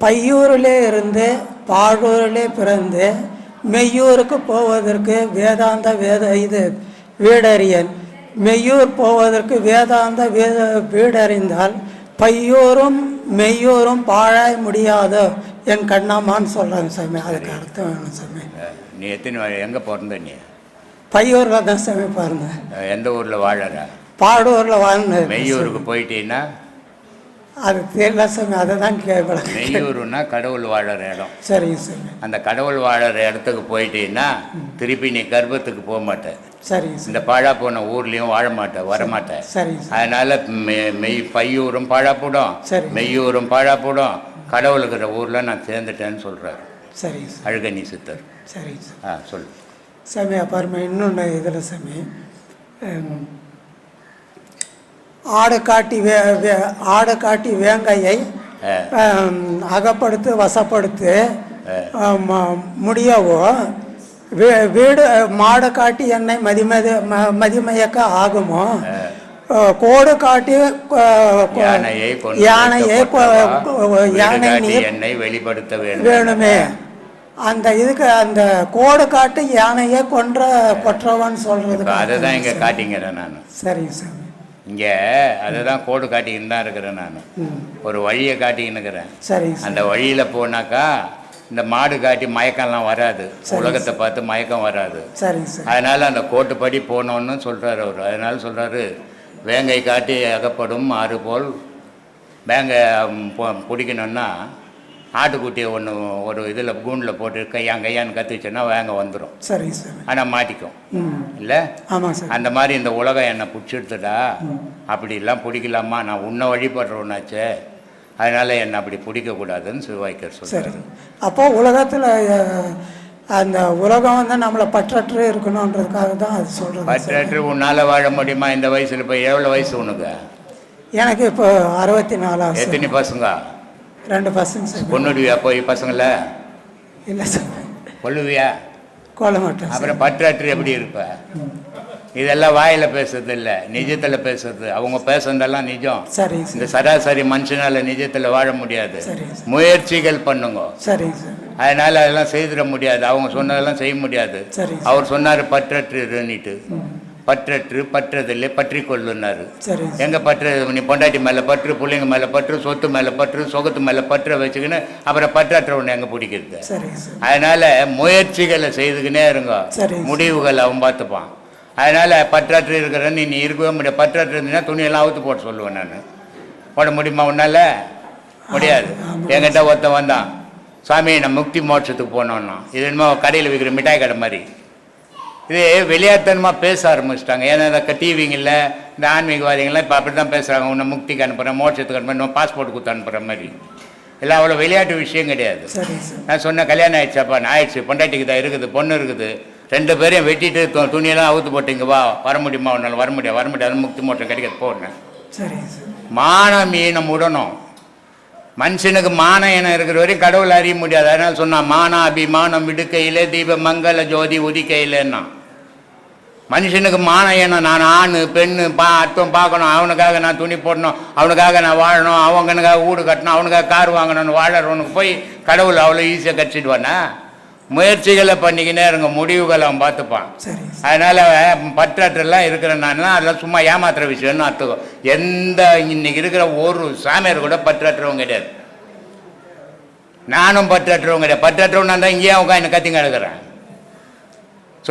பையூரிலே இருந்து பாழூரிலே பிறந்து மெய்யூருக்கு போவதற்கு வேதாந்த வேத இது வீடறியன். மெய்யூர் போவதற்கு வேதாந்த வேத வீடறிந்தால் பையூரும் மெய்யூரும் பாழாய் முடியாதோ. என் கண்ணம்மான்னு சொல்கிறாங்க சாமி. அதுக்கு அர்த்தம் வேணும் சாமி? நீ எத்தனை எங்க பிறந்த நீ? பையூரில் தான் சாமி அஹ் எந்த ஊர்ல வாழற? பாடூரில் வாழ்ந்து மெய்யூருக்கு போயிட்டீங்கன்னா அது தெரியல சாமி அதை தான் கேட்கலாம் மெய்யூருன்னா கடவுள் வாழற இடம். சரிங்க சாமி அந்த கடவுள் வாழற இடத்துக்கு போயிட்டீங்கன்னா திருப்பி நீ கர்ப்பத்துக்கு போக மாட்ட சரிங்க இந்த பாழா போன ஊர்லயும் வாழ மாட்ட வரமாட்ட சரிங்க அதனால மெய் பையூரும் பாழாப்படும் சரி. மெய்யூரும் பாழாப்படும் கடவுளுக்கிற ஊர்ல நான் சேர்ந்துட்டேன்னு சொல்றாரு. சரிங்க சாமி அழுகனி சித்தர். சரிங்க சாமி ஆ சொல்லு. சாமி அப்புறமா இன்னொன்று இதில் சாமி ஆடு காட்டி வே வே ஆடு காட்டி வேங்கையை அகப்படுத்து வசப்படுத்து முடியவோ வீ வீடு மாடு காட்டி என்னை மதிமதி ம- மதிமயக்க ஆகுமோ? கோடு காட்டி யானையை யானை வெளிப்படுத்த வேணுமே. அந்த இதுக்கு அந்த கோடு காட்டு யானையை கொன்ற கொற்றவன் இப்போ அதை தான் இங்கே காட்டிங்கிறேன் நான். சரிங்க சாமி இங்கே அதை தான் கோடு காட்டிக்கின்னு தான் இருக்கிறேன் நான். ஒரு வழியை காட்டிக்கின்னு இருக்கிறேன். அந்த வழியில் போனாக்கா இந்த மாடு காட்டி மயக்கம்லாம் வராது. உலகத்தை பார்த்து மயக்கம் வராது. அதனால அந்த கோட்டுப்படி போனோன்னு சொல்றாரு அவர். அதனால சொல்றாரு வேங்கை காட்டி அகப்படும் ஆறு போல். வேங்கை ம், பொ- பிடிக்கணும்னா ஆட்டுக்குட்டியை ஒன்று ஒரு இதில் கூண்டில் போட்டு கையான் கையான்னு கத்துச்சுன்னா வேங்க வந்துடும் சரிங்க சாமி ஆனால் மாட்டிக்கும். இல்லை? ஆமாம் சார். அந்த மாதிரி இந்த உலகம் என்னை பிடிச்சிடுத்துடா. அப்படிலாம் பிடிக்கலாமா? நான் உன்னை வழிபடுறவனாச்சே அதனால என்னை அப்படி பிடிக்கக்கூடாதுன்னு சிவாய்க்கர் சரி. சொல்றாரு அப்போ உலகத்தில் அந்த உலகம் வந்து நம்மளை பற்றற்று இருக்கணுன்றதுக்காக தான் அது சொல்கிறது பற்றற்று உன்னால் வாழ முடியுமா? இந்த வயசில் இப்போ எவ்வளோ வயசு உனக்கு? எனக்கு இப்போ அறுபத்தி நாலாவது எத்தனை பசங்க? ரெண்டு பசங்க சார். கொன்னுடுவியா போய் பசங்கள? இல்லை சார். கொல்லுவியா? கொல்ல மாட்டேன் சார். அப்புறம் பற்றற்று எப்படி இருப்ப? இதெல்லாம் வாயில பேசுறது இல்ல நிஜத்துல பேசுறது. அவங்க பேசுறதெல்லாம் நிஜம். சரிங்க இந்த சார் சராசரி மனுஷனால நிஜத்துல வாழ முடியாது. சார். முயற்சிகள் பண்ணுங்க. சார். அதனால அதெல்லாம் செய்திட முடியாது. அவங்க சொன்னதெல்லாம் செய்ய முடியாது. சார். அவர் சொன்னாரு பற்றற்று இருன்னுட்டு பற்றற்று பற்றதில்லை பற்றி சார். எங்க பற்று நீ பொண்டாட்டி மேல பற்று பிள்ளைங்க மேல பற்று சொத்து மேல பற்று சொகத்து மேல பற்ற வச்சுக்கின்னு அப்புறம் பற்றற்றவனை எங்க பிடிக்கிறது? அதனால முயற்சிகளை செய்துக்கினே இருங்க. முடிவுகள் அவன் பார்த்துப்பான். அதனால பற்றற்று இருக்கிற நீ நீ இருக்கவே முடியாது. பற்றற்று இருந்தீங்கன்னா துணியெல்லாம் அவுத்து போட சொல்லுவேன் நான். போட முடியுமா உன்னால? முடியாது. என்கிட்ட ஒருத்தன் வந்தான். சாமி நான் முக்தி மோட்சத்துக்கு போனோன்னா இது என்னமோ கடையில் விற்கிற மிட்டாய் கடை மாதிரி. இது வெளியாத்தனமாக பேச ஆரம்பிச்சிட்டாங்க. ஏன்னா இந்த டிவிங்களில் இந்த ஆன்மீகவாதிகள்லாம் இப்போ அப்படி தான் பேசுகிறாங்க உன்னை முக்திக்கு அனுப்புகிறேன் மோட்சத்துக்கு அனுப்புகிறேன் பாஸ்போர்ட் கொடுத்து அனுப்புகிற மாதிரி. எல்லாம் அவ்வளோ விளையாட்டு விஷயம் கிடையாது. நான் சொன்னேன் கல்யாணம் ஆயிடுச்சாப்பா? நான் ஆயிடுச்சு. பொண்டாட்டிக்கு தான் இருக்குது பொண்ணு இருக்குது. ரெண்டு பேரையும் வெட்டிட்டு துணியெல்லாம் அவுத்து போட்டீங்க வா. வர முடியுமா? உன்னால் வர முடியாது வர முடியாது. முக்தி மோட்டம் கிடைக்காது. சார் மானம் ஈனம் உடணும் மனுஷனுக்கு மான இனம் இருக்கிற வரையும் கடவுள் அறிய முடியாது. அதனால சொன்னான் மான அபிமானம் விடுக்கையிலே தீப மங்கள ஜோதி உதிக்கையிலேன்னா. மனுஷனுக்கு மான இனம் நான் ஆண் பெண்ணு பா அர்த்தம் பார்க்கணும். அவனுக்காக நான் துணி போடணும். அவனுக்காக நான் வாழணும். அவனுக்காக வீடு கட்டணும். அவனுக்காக கார் வாங்கணும்னு வாழறவனுக்கு போய் கடவுள் அவ்வளோ ஈஸியாக கடிச்சிடுவானா முயற்சிகளை பண்ணிக்கினே இருங்க. முடிவுகளை அவன் பார்த்துப்பான். அதனால பற்றாற்றெல்லாம் இருக்கிறனால அதெல்லாம் சும்மா ஏமாத்துற விஷயம்னு அர்த்தம். எந்த இன்னைக்கு இருக்கிற ஒரு சாமியார் கூட பற்றாற்றவங்க கிடையாது. நானும் பற்றாற்றவங்க கிடையாது. பற்றாற்றவன் நான் தான் இங்கேயே உட்காந்து கத்திங்க எடுக்கிறேன்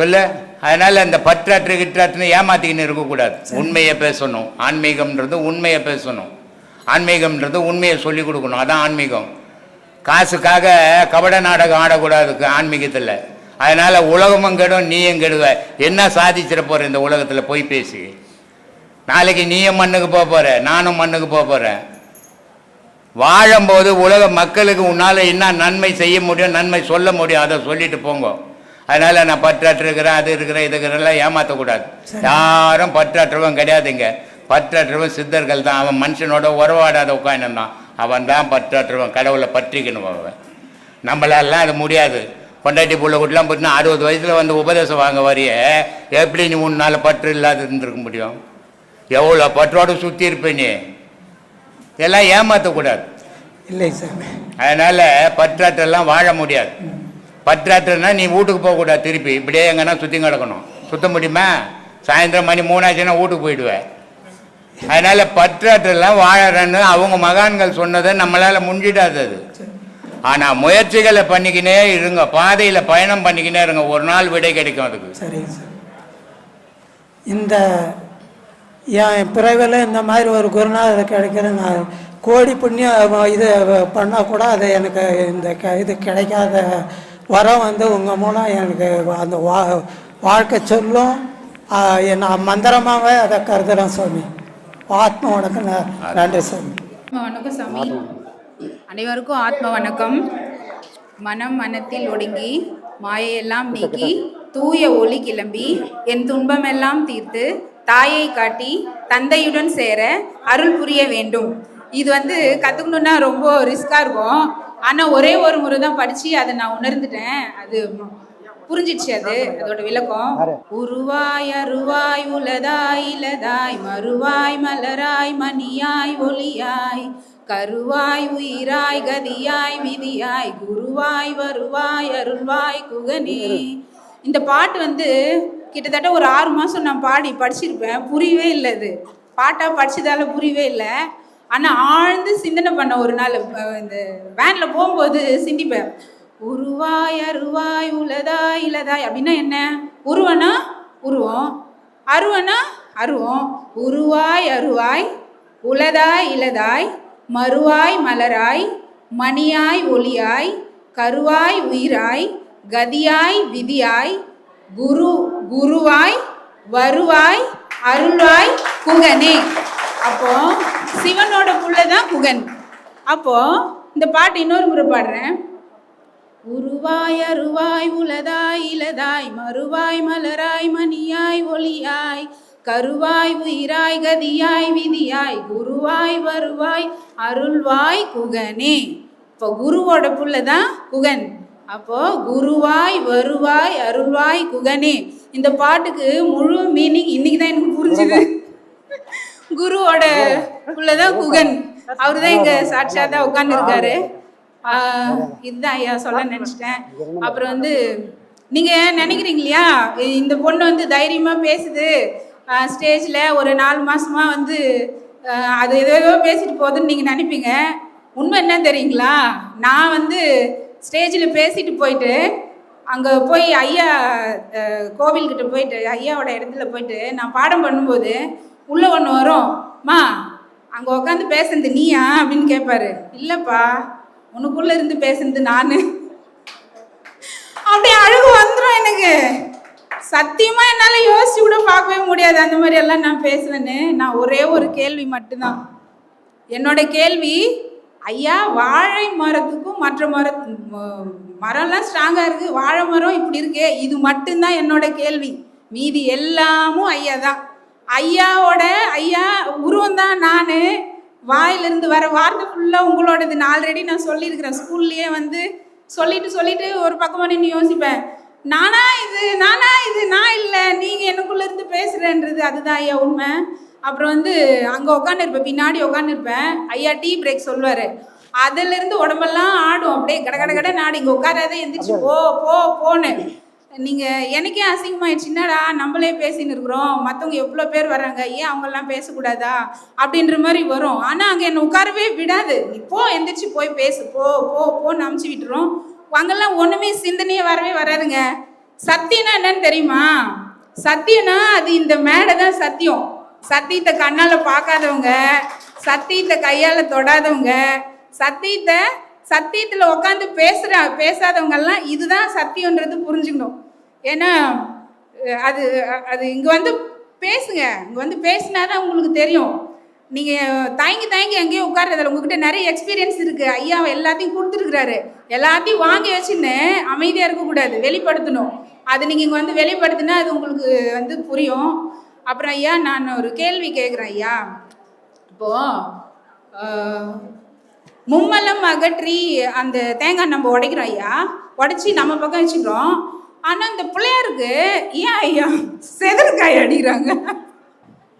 சொல்லு. அதனால அந்த பற்றாற்று கிற்றாற்றுன்னு ஏமாத்திக்கின்னு இருக்கக்கூடாது. உண்மையை பேசணும். ஆன்மீகம்ன்றது உண்மையை பேசணும். ஆன்மீகம்ன்றது உண்மையை சொல்லி கொடுக்கணும். அதான் ஆன்மீகம். காசுக்காக கபட நாடகம் ஆடக்கூடாது ஆன்மீகத்தில். அதனால உலகமும் கெடும் நீயும் கெடுவ. என்ன சாதிச்சிட போற இந்த உலகத்தில்? போய் பேசி. நாளைக்கு நீயும் மண்ணுக்கு போக போற நானும் மண்ணுக்கு போக போறேன் வாழும்போது உலக மக்களுக்கு உன்னால் என்ன நன்மை செய்ய முடியும் நன்மை சொல்ல முடியும் அதை சொல்லிட்டு போங்க. அதனால நான் பற்றாற்று இருக்கிறேன் அது இருக்கிறேன் இது இருக்கிறேன் ஏமாற்றக்கூடாது யாரும் பற்றாற்றவன் கிடையாதுங்க. பற்றாற்றவன் சித்தர்கள் தான். அவன் மனுஷனோட உறவாடாத உட்காந்துருந்தான் அவன் தான் பற்றாற்றவன் கடவுளை பற்றிக்கணும் அவன். நம்மளாலாம் அது முடியாது. பொண்டாட்டி புள்ள கூட்டலாம் போட்டுனா அறுபது வயசில் வந்து உபதேசம் வாங்க வரிய. எப்படி நீ உன்னால பற்று இல்லாத இருந்திருக்க முடியும்? எவ்வளோ பற்றோடு சுற்றி இருப்ப நீ? எல்லாம் ஏமாற்றக்கூடாது இல்லை சாமி. அதனால் பற்றாற்றெல்லாம் வாழ முடியாது. பற்றாற்றுனா நீ வீட்டுக்கு போகக்கூடாது திருப்பி. இப்படியே எங்கன்னா சுற்றி கிடக்கணும். சுத்த முடியுமா? சாயந்தரம் மணி மூணாச்சுன்னா வீட்டுக்கு போயிடுவேன் அதனால் பற்றாற்றெல்லாம் வாழறன்னு அவங்க மகான்கள் சொன்னதை நம்மளால் முடிஞ்சிடாது அது. ஆனால் முயற்சிகளை பண்ணிக்கினே இருங்க. பாதையில் பயணம் பண்ணிக்கினே இருங்க. ஒரு நாள் விடை கிடைக்கும் அதுக்கு. சரிங்க சார். இந்த என் பிறவில் இந்த மாதிரி ஒரு குருநாதர் கிடைக்கிற நான் கோடி புண்ணியம் இது பண்ணால் கூட அது எனக்கு இந்த க- இது கிடைக்காத வரம் வந்து உங்கள் மூலம் எனக்கு அந்த வா வாழ்க்கை சொல்லும். நான் மந்திரமாகவே அதை கருதுகிறேன் சுவாமி. ஆத்ம வணக்கம் நன்றி சாமி ஆத்ம வணக்கம் சாமி அனைவருக்கும் ஆத்ம வணக்கம். மனம் மனத்தில் ஒடுங்கி மாயையெல்லாம் நீக்கி தூய ஒளி கிளம்பி என் துன்பமெல்லாம் தீர்த்து தாயை காட்டி தந்தையுடன் சேர அருள் புரிய வேண்டும். இது வந்து கற்றுக்கணுன்னா ரொம்ப ரிஸ்காக இருக்கும். ஆனால் ஒரே ஒரு முறை தான் படித்து அதை நான் உணர்ந்துட்டேன். அது புரிஞ்சிச்சு அது அதோட விளக்கம். உருவாய் அருவாய் உலதாய் இலதாய் மறுவாய் மலராய் மணியாய் ஒளியாய் கருவாய் உயிராய் கதியாய் விதியாய் குருவாய் வருவாய் அருள்வாய் குகனே. இந்த பாட்டு வந்து கிட்டத்தட்ட ஒரு ஆறு மாதம் நான் பாடி படிச்சிருப்பேன். புரியவே இல்லை இது பாட்டாக படிச்சதால புரியவே இல்லை. ஆனால் ஆழ்ந்து சிந்தனை பண்ண ஒரு நாள் இந்த வேனில் போகும்போது சிந்திப்பேன். உருவாய் அருவாய் உலதாய் இலதாய் அப்படின்னா என்ன? உருவனா? உருவம். அருவனா? அருவம். உருவாய் அருவாய் உலதாய் இலதாய் மறுவாய் மலராய் மணியாய் ஒளியாய் கருவாய் உயிராய் கதியாய் விதியாய் குரு குருவாய் வருவாய் அருள்வாய் குகனே அப்போ சிவனோட புள்ள தான் குகன். அப்போ இந்த பாட்டு இன்னொரு முறை பாடுறேன். உருவாய் அருவாய் உலதாய் இலதாய் மறுவாய் மலராய் மணியாய் ஒளியாய் கருவாய் உயிராய் கதியாய் விதியாய் குருவாய் வருவாய் அருள்வாய் குகனே. இப்போ குருவோட புள்ள தான் குகன். அப்போ குருவாய் வருவாய் அருள்வாய் குகனே. இந்த பாட்டுக்கு முழு மீனிங் இன்னைக்கு தான் எனக்கு புரிஞ்சுது. குருவோட புள்ளதான் குகன். அவர் தான் இங்க சாட்சாத்தா உட்காந்துருக்காரு இதுதான் ஐயா சொல்ல நினச்சிட்டேன். அப்புறம் வந்து நீங்க நினைக்கிறீங்க இல்லையா? இந்த பொண்ணு வந்து தைரியமா பேசுது. ஸ்டேஜில் ஒரு நாலு மாசமா வந்து அது ஏதோ பேசிட்டு போகுதுன்னு நீங்க நினைப்பீங்க. உண்மை என்ன தெரியுங்களா? நான் வந்து ஸ்டேஜில் பேசிட்டு போயிட்டு அங்கே போய் ஐயா கோவில்கிட்ட போயிட்டு ஐயாவோட இடத்துல போயிட்டு நான் பாடம் பண்ணும்போது உள்ளே ஒன்று வரும். மா அங்கே உட்காந்து பேசுனது நீயா? அப்படின்னு கேட்பாரு இல்லைப்பா உனக்குள்ளே இருந்து பேசுனது நான். அப்படியே அழுகு வந்துடும் எனக்கு. சத்தியமாக என்னால் யோசிச்சு கூட பார்க்கவே முடியாது. அந்த மாதிரி எல்லாம் நான் பேசுவேன்னு. நான் ஒரே ஒரு கேள்வி மட்டும்தான். என்னோட கேள்வி ஐயா வாழை மரத்துக்கும் மற்ற மர மரம்லாம் ஸ்ட்ராங்காக இருக்குது வாழை மரம் இப்படி இருக்கே. இது மட்டும்தான் என்னோட கேள்வி. மீதி எல்லாமும் ஐயா தான் ஐயாவோட ஐயா உருவம் தான் நான். வாயிலிருந்து வர வார்த்தை ஃபுல்லாக உங்களோடது. நான் ஆல்ரெடி நான் சொல்லியிருக்கிறேன். ஸ்கூல்லையே வந்து சொல்லிட்டு சொல்லிட்டு ஒரு பக்கமாக நின்று யோசிப்பேன். நானா இது நானா இது நான் இல்லை. நீங்கள் எனக்குள்ள இருந்து பேசுகிறேன்றது அதுதான் ஐயா உண்மை. அப்புறம் வந்து அங்கே உட்காந்துருப்பேன் பின்னாடி உட்காந்துருப்பேன் ஐயா டீ பிரேக் சொல்லுவார். அதிலிருந்து உடம்பெல்லாம் ஆடும். அப்படியே கட கட கட நாடு. இங்கே உட்காராத எந்திரிச்சு போ போ போன்னு. நீங்கள் எனக்கே அசிங்கமாயிடுச்சு. என்னடா நம்மளே பேசின்னு இருக்கிறோம். மற்றவங்க எவ்வளோ பேர் வர்றாங்க? ஏன் அவங்கெல்லாம் பேசக்கூடாதா? அப்படின்ற மாதிரி வரும். ஆனால் அங்கே என்னை உட்காரவே விடாது. நீ போ எந்திரிச்சு போய் பேசு. போ போ போன்னு அமுச்சு விட்டுரும். அங்கெல்லாம் ஒன்றுமே சிந்தனையே வரவே வராதுங்க. சத்தியம்னா என்னன்னு தெரியுமா? சத்தியம்னா அது இந்த மேடை தான் சத்தியம். சத்தியத்தை கண்ணால் பார்க்காதவங்க சத்தியத்தை கையால் தொடாதவங்க சத்தியத்தை சத்தியத்தில் உட்காந்து பேசுகிற பேசாதவங்கெல்லாம் இதுதான் சத்தியன்றது புரிஞ்சுக்கணும். ஏன்னா அது அது இங்கே வந்து பேசுங்க. இங்கே வந்து பேசினா தான் உங்களுக்கு தெரியும். நீங்கள் தயங்கி தயங்கி எங்கேயும் உட்கார்றதில்ல உங்ககிட்ட நிறைய எக்ஸ்பீரியன்ஸ் இருக்குது ஐயா எல்லாத்தையும் கொடுத்துருக்குறாரு. எல்லாத்தையும் வாங்கி வச்சுன்னு அமைதியாக இருக்கக்கூடாது. வெளிப்படுத்தணும். அது நீங்கள் இங்கே வந்து வெளிப்படுத்தினா அது உங்களுக்கு வந்து புரியும். அப்புறம் ஐயா நான் ஒரு கேள்வி கேட்குறேன் ஐயா. இப்போது மும்மலம் அகற்றி அந்த தேங்காய் நம்ம உடைக்கிறோம் ஐயா. உடைச்சி நம்ம பக்கம் வச்சுக்கிறோம். ஆனால் இந்த பிள்ளையாருக்கு ஏன் ஐயா செதற்காய் அடிக்கிறாங்க?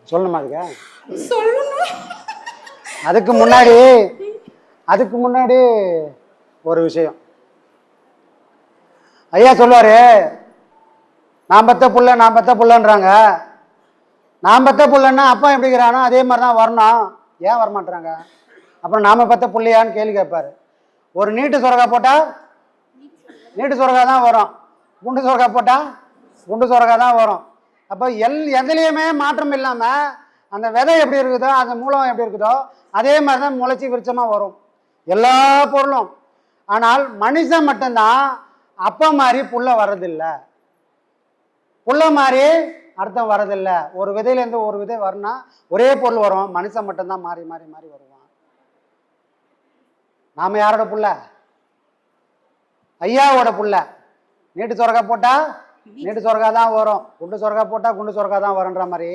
சொல்லணுமா அதுக்கு? சொல்லணும். அதுக்கு முன்னாடி அதுக்கு முன்னாடி ஒரு விஷயம். ஐயா சொல்லுவாரு நான் பத்த புள்ள நான் பத்த புள்ளன்றாங்க. நான் பத்த புள்ளன்னா அப்பா எப்படிங்கிறானோ அதே மாதிரி தான் வரணும். ஏன் வரமாட்றாங்க அப்புறம் நாம பத்த புள்ளையான்னு கேள்வி கேட்பாரு. ஒரு நீட்டு சுரக்கா போட்டால் நீட்டு சுரக்கா தான் வரும். குண்டு சுரக்கா போட்டால் குண்டு சுரக்கா தான் வரும். அப்போ எல் எதுலேயுமே மாற்றம் இல்லாமல் அந்த விதை எப்படி இருக்குதோ அந்த மூலம் எப்படி இருக்குதோ அதே மாதிரி தான் முளைச்சி விருட்சமாக வரும். எல்லா பொருளும். ஆனால் மனுஷன் மட்டும்தான் அப்போ மாதிரி புள்ள வர்றதில்லை. புள்ள மாதிரி அர்த்தம் வரதில்லை ஒரு விதையிலேருந்து ஒரு விதை வரணும்னா ஒரே பொருள் வரும். மனுஷன் மட்டும்தான் மாறி மாறி மாறி வருவான். நாம் யாரோட புள்ள ஐயாவோட புள்ள நீட்டு சொரக்கா போட்டா? நீட்டு சொரக்கா தான் வரும். குண்டு சொரக்கா போட்டா குண்டு சொரக்கா தான் வரும்ன்ற மாதிரி.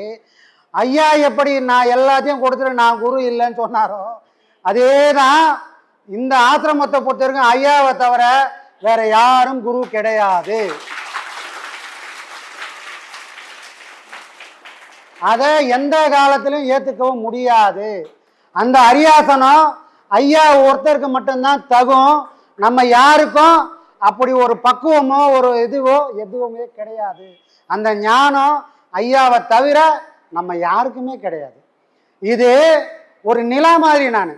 ஐயா எப்படி நான் எல்லாத்தையும் கொடுத்துட்டு நான் குரு இல்லைன்னு சொன்னாரோ? அதே தான் இந்த ஆசிரமத்தை பொறுத்த வரைக்கும் ஐயாவை தவிர வேற யாரும் குரு கிடையாது. அதை எந்த காலத்திலும் ஏற்றுக்கவும் முடியாது. அந்த அரியாசனம் ஐயா ஒருத்தருக்கு மட்டும்தான் தகும். நம்ம யாருக்கும் அப்படி ஒரு பக்குவமோ ஒரு இதுவோ எதுவுமே கிடையாது. அந்த ஞானம் ஐயாவை தவிர நம்ம யாருக்குமே கிடையாது. இது ஒரு நிலா மாதிரி நான்.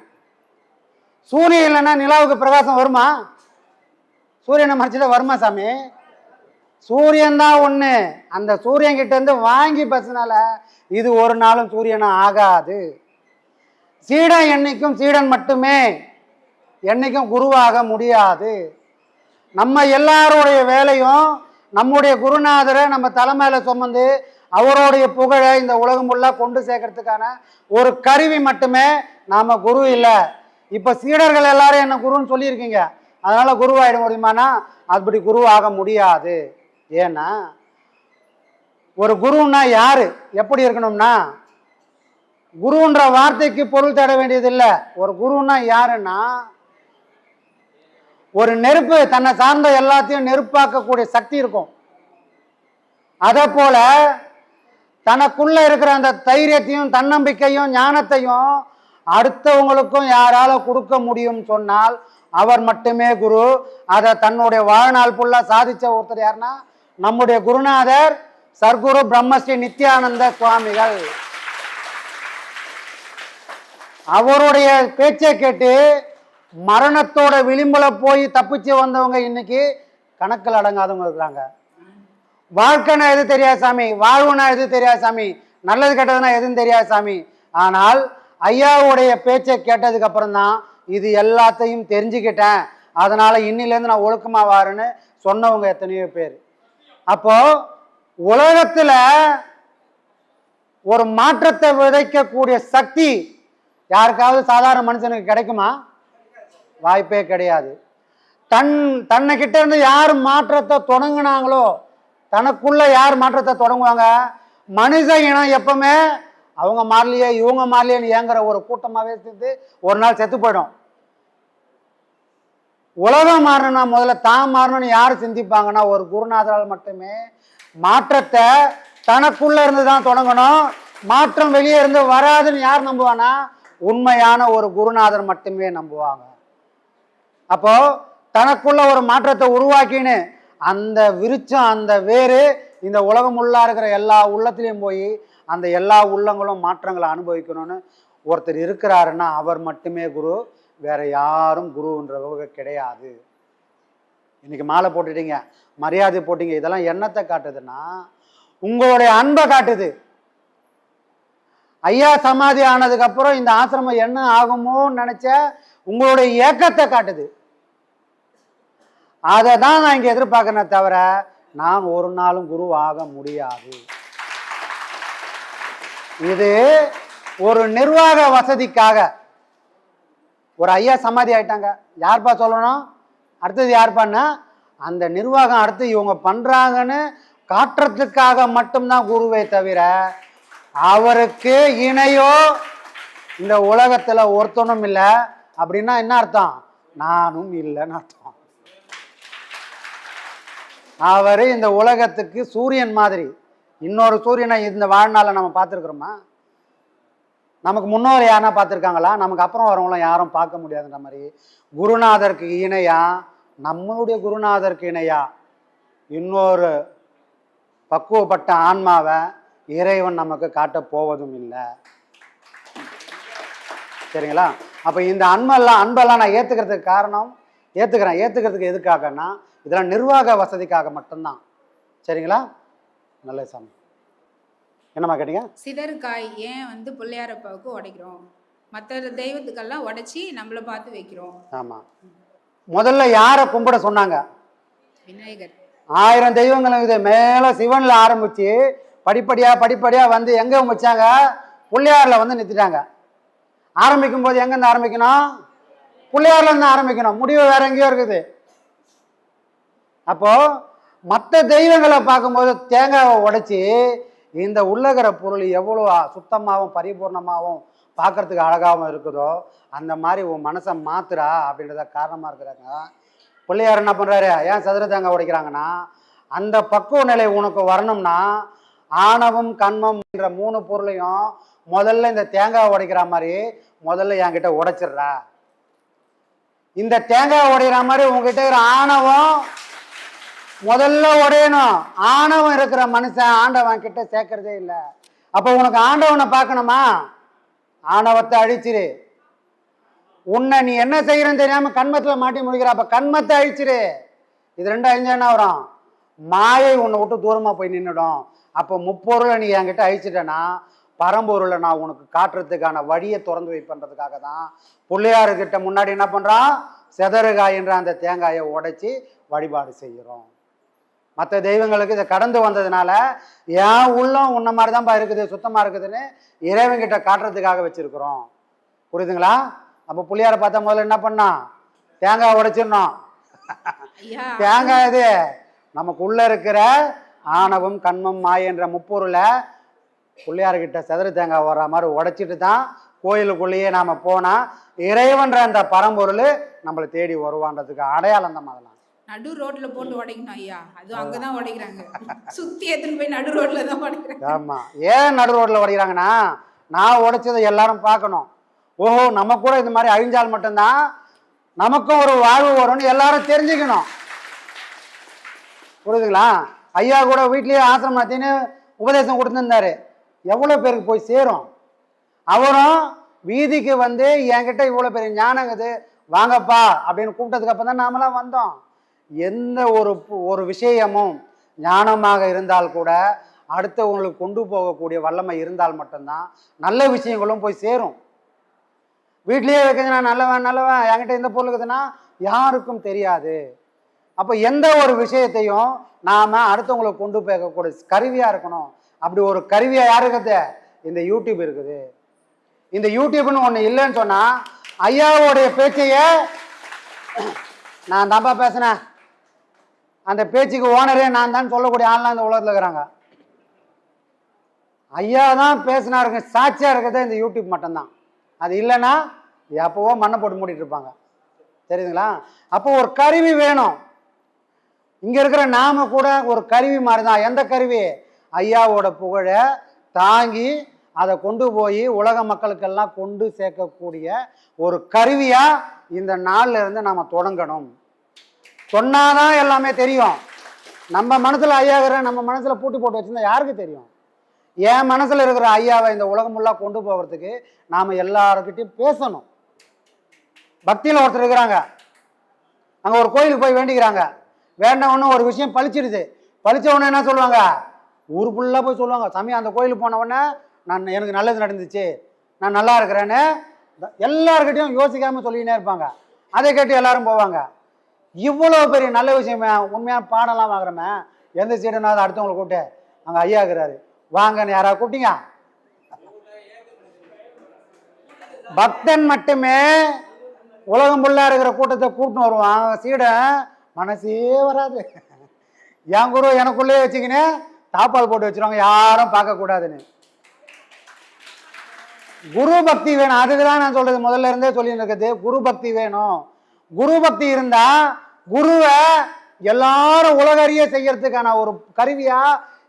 சூரியன் இல்லைன்னா நிலாவுக்கு பிரகாசம் வருமா? சூரியனை மறைச்சிட வருமா சாமி? சூரியன் தான் ஒன்று அந்த சூரியன் கிட்ட இருந்து வாங்கி பசுனால இது ஒரு நாளும் சூரியனும் ஆகாது. சீடன் என்னைக்கும் சீடன் மட்டுமே. என்னைக்கும் குருவாக முடியாது. நம்ம எல்லாருடைய வேலையும் நம்முடைய குருநாதரை நம்ம தலைமையில சுமந்து அவருடைய புகழை இந்த உலகம் ஃபுல்லாக கொண்டு சேர்க்கறதுக்கான ஒரு கருவி மட்டுமே நாம குரு இல்லை. இப்போ சீடர்கள் எல்லாரும் என்ன குருன்னு சொல்லியிருக்கீங்க. அதனால குருவாயிட முடியுமானா அப்படி குருவாக முடியாது. ஏன்னா ஒரு குருன்னா யாரு? எப்படி இருக்கணும்னா குருன்ற வார்த்தைக்கு பொருள் தேட வேண்டியதில்லை ஒரு குருன்னா யாருன்னா ஒரு நெருப்பு தன்னை சார்ந்த எல்லாத்தையும் நெருப்பாக்கக்கூடிய சக்தி இருக்கும். அதே போல தனக்குள்ள இருக்கிற அந்த தைரியத்தையும் தன்னம்பிக்கையும் ஞானத்தையும் அடுத்தவங்களுக்கும் யாரால கொடுக்க முடியும் சொன்னால் அவர் மட்டுமே குரு. அதை தன்னுடைய வாழ்நாள் ஃபுல்லா சாதிச்ச ஒருத்தர் யாருன்னா நம்முடைய குருநாதர் சர்க்குரு பிரம்மஸ்ரீ நித்யானந்த சுவாமிகள். அவருடைய பேச்சை கேட்டு மரணத்தோட விளிம்பில் போய் தப்பிச்சு வந்தவங்க இன்னைக்கு கணக்கில் அடங்காதவங்க இருக்கிறாங்க. வாழ்க்கைனா எது தெரியாது சாமி. வாழ்வுனா எது தெரியாது சாமி. நல்லது கெட்டதுன்னா எதுவும் தெரியாது சாமி. ஆனால் ஐயாவுடைய பேச்சை கேட்டதுக்கு அப்புறம் தான் இது எல்லாத்தையும் தெரிஞ்சுக்கிட்டேன். அதனால இன்னிலேருந்து நான் ஒழுக்கமா வாருன்னு சொன்னவங்க எத்தனையோ பேர். அப்போ உலகத்துல ஒரு மாற்றத்தை விதைக்கக்கூடிய சக்தி யாருக்காவது சாதாரண மனுஷனுக்கு கிடைக்குமா? வாய்ப்பே கிடையாது. தன் தன்னை கிட்ட இருந்து யார் மாற்றத்தை தொடங்கினாங்களோ தனக்குள்ள யார் மாற்றத்தை தொடங்குவாங்க? மனித இனம் எப்பவுமே அவங்க மாறலையே இவங்க மாறலையேன்னு ஏங்குற ஒரு கூட்டமாகவே சேர்ந்து ஒரு நாள் செத்து போயிடும். உலகம் மாறணும்னா முதல்ல தான் மாறணும்னு யார் சிந்திப்பாங்கன்னா ஒரு குருநாதரால் மட்டுமே மாற்றத்தை தனக்குள்ள இருந்து தான் தொடங்கணும். மாற்றம் வெளியே இருந்து வராதுன்னு யார் நம்புவானா உண்மையான ஒரு குருநாதர் மட்டுமே நம்புவாங்க. அப்போ தனக்குள்ள ஒரு மாற்றத்தை உருவாக்கின்னு அந்த விருச்சம் அந்த வேறு இந்த உலகம் உள்ளா இருக்கிற எல்லா உள்ளத்திலையும் போய் அந்த எல்லா உள்ளங்களும் மாற்றங்களை அனுபவிக்கணும்னு ஒருத்தர் இருக்கிறாருன்னா அவர் மட்டுமே குரு வேற யாரும் குருன்றவங்க கிடையாது. இன்னைக்கு மாலை போட்டுட்டீங்க மரியாதை போட்டீங்க இதெல்லாம் என்னத்தை காட்டுதுன்னா உங்களுடைய அன்பை காட்டுது. ஐயா சமாதி ஆனதுக்கப்புறம் இந்த ஆசிரமம் என்ன ஆகுமோன்னு நினச்ச உங்களுடைய ஏக்கத்தை காட்டுது. அதை தான் நான் இங்கே எதிர்பார்க்கறேனே தவிர நான் ஒரு நாளும் குருவாக முடியாது. இது ஒரு நிர்வாக வசதிக்காக. ஒரு ஐயா சமாதி ஆயிட்டாங்க. யார்ப்பா சொல்லணும்? அடுத்தது யார்ப்பான்னா அந்த நிர்வாகம் அடுத்து இவங்க பண்ணுறாங்கன்னு காட்டுறதுக்காக மட்டும்தான் குருவே தவிர அவருக்கு இணையோ இந்த உலகத்தில் ஒருத்தனும் இல்லை. அப்படின்னா என்ன அர்த்தம்? நானும் இல்லைன்னு அர்த்தம். அவர் இந்த உலகத்துக்கு சூரியன் மாதிரி. இன்னொரு சூரியனை இந்த வாழ்நாளில் நம்ம பார்த்துருக்குறோமா? நமக்கு முன்னோர் யாரா பார்த்துருக்காங்களா? நமக்கு அப்புறம் வரவங்களாம் யாரும் பார்க்க முடியாதுன்ற மாதிரி. குருநாதருக்கு இணையா? நம்மளுடைய குருநாதருக்கு இணையா? இன்னொரு பக்குவப்பட்ட ஆன்மாவை இறைவன் நமக்கு காட்டப் போவதும் இல்லை. சரிங்களா? அப்போ இந்த அன்பெல்லாம் அன்பெல்லாம் நான் ஏற்றுக்கிறதுக்கு காரணம் ஏற்றுக்கிறேன் ஏற்றுக்கிறதுக்கு எதுக்காகன்னா இதெல்லாம் நிர்வாக வசதிக்காக மட்டும்தான். சரிங்களா? நல்ல சாமி. என்னம்மா கேட்டீங்க? சிதறுக்காய் ஏன் வந்து பிள்ளையாரப்பாவுக்கு உடைக்கிறோம்? மற்ற தெய்வத்துக்கெல்லாம் உடைச்சி நம்மளை பார்த்து வைக்கிறோம். ஆமாம் முதல்ல யாரை கும்பிட சொன்னாங்க? விநாயகர். ஆயிரம் தெய்வங்களும் இது மேலே சிவனில் ஆரம்பிச்சு படிப்படியாக படிப்படியாக வந்து எங்கே வச்சாங்க? பிள்ளையாரில் வந்து நிறுத்திட்டாங்க. ஆரம்பிக்கும் போது எங்கேருந்து ஆரம்பிக்கணும்? பிள்ளையார்ல இருந்து ஆரம்பிக்கணும். முடிவு வேற எங்கேயோ இருக்குது. அப்போது மற்ற தெய்வங்களை பார்க்கும்போது தேங்காவை உடைச்சி இந்த உள்ளகிற பொருள் எவ்வளோ சுத்தமாகவும் பரிபூர்ணமாகவும் பார்க்கறதுக்கு அழகாகவும் இருக்குதோ அந்த மாதிரி உன் மனசை மாத்துறா அப்படின்றத காரணமாக இருக்கிறாங்க. பிள்ளையார் என்ன பண்ணுறாரு ஏன் சதுர தேங்காய் உடைக்கிறாங்கன்னா அந்த பக்குவ நிலை உனக்கு வரணும்னா ஆணவம் கண்மம் என்ற மூணு பொருளையும் முதல்ல இந்த தேங்காய் உடைக்கிற மாதிரி முதல்ல என்கிட்ட உடைச்சிடுறா. இந்த தேங்காய் உடைக்கிற மாதிரி உங்ககிட்ட இருக்கிற ஆணவம் முதல்ல உடையணும். ஆணவம் இருக்கிற மனுஷன் ஆண்டவன் கிட்ட சேர்க்கறதே இல்லை. அப்போ உனக்கு ஆண்டவனை பார்க்கணுமா? ஆணவத்தை அழிச்சிரு. உன்னை நீ என்ன செய்யறன்னு தெரியாம கண்மத்தில் மாட்டி முடிக்கிற. அப்ப கண்மத்தை அழிச்சிரு. இது ரெண்டும் அழிஞ்சா என்ன வரும்? மாயை உன்னை விட்டு தூரமா போய் நின்றுடும் அப்போ முப்பொருளை நீ என்கிட்ட அழிச்சிட்டேன்னா பரம்பொருளை நான் உனக்கு காட்டுறதுக்கான வழியை திறந்து வைப்பன்றதுக்காக தான். பிள்ளையாருக்கிட்ட முன்னாடி என்ன பண்ணுறான் செதறுகாய் என்ற அந்த தேங்காயை உடைச்சி வழிபாடு செய்கிறோம் மற்ற தெய்வங்களுக்கு இதை கடந்து வந்ததுனால என் உள்ளம் உன்ன மாதிரி தான்ப்பா இருக்குது சுத்தமாக இருக்குதுன்னு இறைவன்கிட்ட காட்டுறதுக்காக வச்சிருக்கிறோம். புரியுதுங்களா? அப்போ புள்ளியாரை பார்த்தா முதல்ல என்ன பண்ணோம் தேங்காய் உடைச்சிடணும். தேங்காய் இது. நமக்குள்ள இருக்கிற ஆணவம் கண்மம் மாய என்ற முப்பொருளை பிள்ளையார்கிட்ட செதறு தேங்காய் வர்ற மாதிரி உடைச்சிட்டு தான் கோயிலுக்குள்ளேயே நாம் போனால் இறைவன்ற அந்த பரம்பொருள் நம்மளை தேடி வருவான்றதுக்கு அடையாளம் தான் அதெல்லாம் நடு ரோட்ல போட்டு உடைக்கணும் ஐயா. அதுவும் அங்கதான் உடைக்கிறாங்க. சுத்தி எடுத்துன்னு போய் நடு ரோட்ல தான் உடைக்கிறாங்க. ஆமாம் ஏன் நடு ரோட்டில் உடைக்கிறாங்கன்னா நான் உடைச்சதை எல்லாரும் பார்க்கணும். ஓஹோ நம்ம கூட இந்த மாதிரி அழிஞ்சால் மட்டும்தான் நமக்கும் ஒரு வாழ்வு வரும்னு எல்லாரும் தெரிஞ்சுக்கணும். புரியுதுங்களா? ஐயா கூட வீட்லயே ஆசிரமம் நடத்தின்னு உபதேசம் கொடுத்துருந்தாரு. எவ்வளோ பேருக்கு போய் சேரும்? அவரும் வீதிக்கு வந்து என்கிட்ட இவ்வளோ பெரிய ஞானங்குது வாங்கப்பா அப்படின்னு கூப்பிட்டதுக்கு அப்புறம் தான் நாமெல்லாம் வந்தோம். எந்த ஒரு ஒரு விஷயமும் ஞானமாக இருந்தால் கூட அடுத்தவங்களுக்கு கொண்டு போகக்கூடிய வல்லமை இருந்தால் மட்டும்தான் நல்ல விஷயங்களும் போய் சேரும். வீட்லேயே வைக்கிறது நான் நல்லவன் நல்லவன் என்கிட்ட எந்த பொருள் இருக்குதுன்னா யாருக்கும் தெரியாது. அப்போ எந்த ஒரு விஷயத்தையும் நாம் அடுத்தவங்களுக்கு கொண்டு போகக்கூடிய கருவியாக இருக்கணும். அப்படி ஒரு கருவியாக யார் இருக்குது இந்த யூடியூப் இருக்குது. இந்த யூடியூப்னு ஒன்று இல்லைன்னு சொன்னால் ஐயாவோடைய பேச்சையே நான் தான்ப்பா பேசினேன். அந்த பேச்சுக்கு ஓனரே நான் தான் சொல்லக்கூடிய ஆள்லாம் இந்த உலகத்தில் இருக்கிறாங்க. ஐயா தான் பேசினாருங்க சாட்சியாக இருக்கிறதே இந்த யூடியூப் மட்டும்தான். அது இல்லைன்னா எப்போவோ மண்ணை போட்டு மூடிட்டு இருப்பாங்க. தெரியுதுங்களா? அப்போ ஒரு கருவி வேணும். இங்கே இருக்கிற நாம கூட ஒரு கருவி மாதிரி தான் எந்த கருவி? ஐயாவோட புகழை தாங்கி அதை கொண்டு போய் உலக மக்களுக்கெல்லாம் கொண்டு சேர்க்கக்கூடிய ஒரு கருவியாக இந்த நாளில் இருந்து நாம தொடங்கணும். சொன்னாதான் எல்லாமே தெரியும். நம்ம மனசில் ஐயாகிற நம்ம மனசில் பூட்டி போட்டு வச்சிருந்தா யாருக்கு தெரியும்? என் மனசில் இருக்கிற ஐயாவை இந்த உலகம் கொண்டு போகிறதுக்கு நாம் எல்லாருக்கிட்டையும் பேசணும். பக்தியில் ஒருத்தர் இருக்கிறாங்க. அங்கே ஒரு கோயிலுக்கு போய் வேண்டிக்கிறாங்க. வேண்டவொன்னு ஒரு விஷயம் பழிச்சிடுது. பழிச்ச உடனே என்ன சொல்லுவாங்க? ஊர் ஃபுல்லாக போய் சொல்லுவாங்க. சாமி அந்த கோயிலுக்கு போன உடனே நான் எனக்கு நல்லது நடந்துச்சு. நான் நல்லா இருக்கிறேன்னு எல்லாருக்கிட்டையும் யோசிக்காமல் சொல்லிக்கினே இருப்பாங்க. அதை கேட்டு எல்லாரும் போவாங்க. இவ்வளோ பெரிய நல்ல விஷயமே உண்மையான பாடம்லாம் வாங்குறமே. எந்த சீடனாவது அடுத்தவங்களை கூப்பிட்டு அங்கே ஐயா இருக்கிறாரு. வாங்கன்னு யாராவது கூப்பிட்டீங்க? பக்தன் மட்டுமே உலகம் புள்ளா இருக்கிற கூட்டத்தை கூட்டின்னு வருவான். சீடன் மனசே வராது. என் குரு எனக்குள்ளே வச்சுக்கினே தாப்பால் போட்டு வச்சிருவாங்க. யாரும் பார்க்கக்கூடாதுன்னு குரு பக்தி வேணும். அதுக்கு தான் நான் சொல்றது. முதல்ல இருந்தே சொல்லி இருக்குது குரு பக்தி வேணும். குரு பக்தி இருந்தால் குருவை எல்லாரும் உலகறிய செய்யறதுக்கான ஒரு கருவியா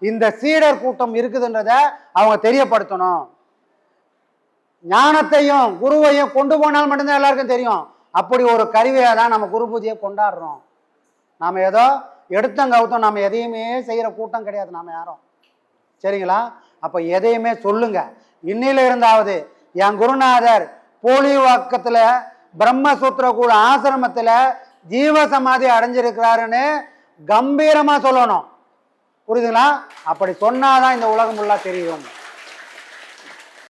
இந்த சீடர் கூட்டம் இருக்குதுன்றத அவங்க தெரியப்படுத்தணும். ஞானத்தையும் குருவையும் கொண்டு போனால் மட்டும்தான் எல்லாருக்கும் தெரியும். அப்படி ஒரு கருவியை தான் நம்ம குரு பூஜையை கொண்டாடுறோம். நாம் ஏதோ எடுத்தம் கவுத்தம் நம்ம எதையுமே செய்கிற கூட்டம் கிடையாது நாம் யாரும். சரிங்களா? அப்போ எதையுமே சொல்லுங்க. இன்னில இருந்தாவது என் குருநாதர் போலிவாக்கத்தில் பிரம்மசூத்திர கூட ஆசிரமத்தில் ஜீவ சமாதி அடைஞ்சிருக்கிறாருன்னு கம்பீரமாக சொல்லணும். புரியுதுங்களா? அப்படி சொன்னாதான் இந்த உலகம் ஃபுல்லாக தெரியும்.